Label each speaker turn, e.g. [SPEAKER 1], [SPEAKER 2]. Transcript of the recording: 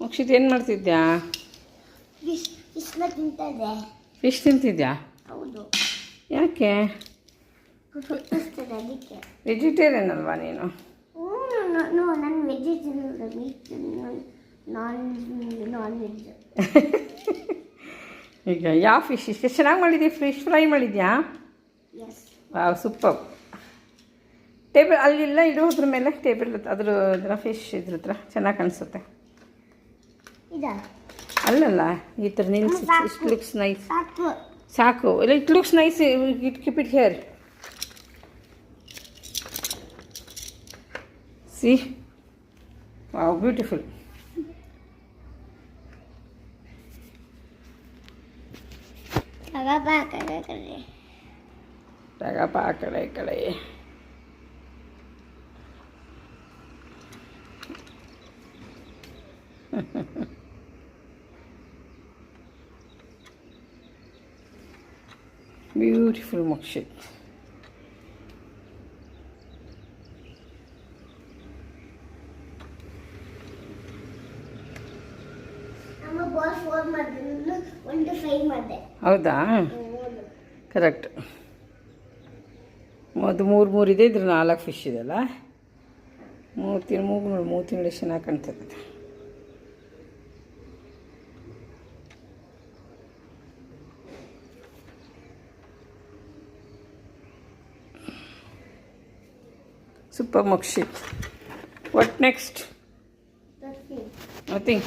[SPEAKER 1] ಮೋಕ್ಷಿತ್ ಏನು ಮಾಡ್ತಿದ್ಯಾ?
[SPEAKER 2] ಫಿಶ್
[SPEAKER 1] ತಿಂತಿದ್ಯಾ?
[SPEAKER 2] ಹೌದು.
[SPEAKER 1] ಯಾಕೆ? ವೆಜಿಟೇರಿಯನ್ ಅಲ್ವಾ ನೀನು?
[SPEAKER 2] ನಾನು ವೆಜಿಟೇರಿಯನ್ ನಾನ್ ನಾನ್ ವೆಜ್
[SPEAKER 1] ಈಗ ಯಾವ ಫಿಶ್? ಇಷ್ಟು ಚೆನ್ನಾಗಿ ಮಾಡಿದ್ಯಾ? ಫಿಶ್ ಫ್ರೈ ಮಾಡಿದ್ಯಾ? ಸೂಪರ್. ಟೇಬಲ್ ಅಲ್ಲಿಲ್ಲ ಇಡೋದ್ರ ಮೇಲೆ. ಟೇಬಲ್ ಅದ್ರ ಫಿಶ್ ಇದ್ರ ಹತ್ರ. ಚೆನ್ನಾಗಿ ಕಾಣಿಸುತ್ತೆ. ಅಲ್ಲಲ್ಲ ಈ ಥರ ನಿಲ್ಸಿ ಇಟ್ ಲುಕ್ಸ್ ನೈಸ್
[SPEAKER 2] ಸಾಕು.
[SPEAKER 1] ಇಲ್ಲ it looks nice it keep it here see wow beautiful
[SPEAKER 2] ತಗಬಾ ಕಡೆ ಕಡೆ.
[SPEAKER 1] ತಗಪ್ಪ ಆ ಕಡೆ ಕಡೆ. ಬ್ಯೂಟಿಫುಲ್ ಮಕ್ಷಿತ್
[SPEAKER 2] ನಮ್ಮ ಫ್ರೈ ಮಾಡಿದೆ
[SPEAKER 1] ಹೌದಾ? ಕರೆಕ್ಟ್ ಅದು ಮೂರು ಮೂರು ಇದೆ ಇದ್ರ ನಾಲ್ಕು ಫಿಶ್ ಇದೆಲ್ಲ ಮೂರು ತಿಂಗಳು ಮೂಗು ನೋಡಿ ಮೂರು ತಿಂಗಳು ಎಷ್ಟು ಚೆನ್ನಾಗಿ ಕಾಣ್ತದೆ. Super Mokshit. What next?
[SPEAKER 2] Nothing.
[SPEAKER 1] Nothing.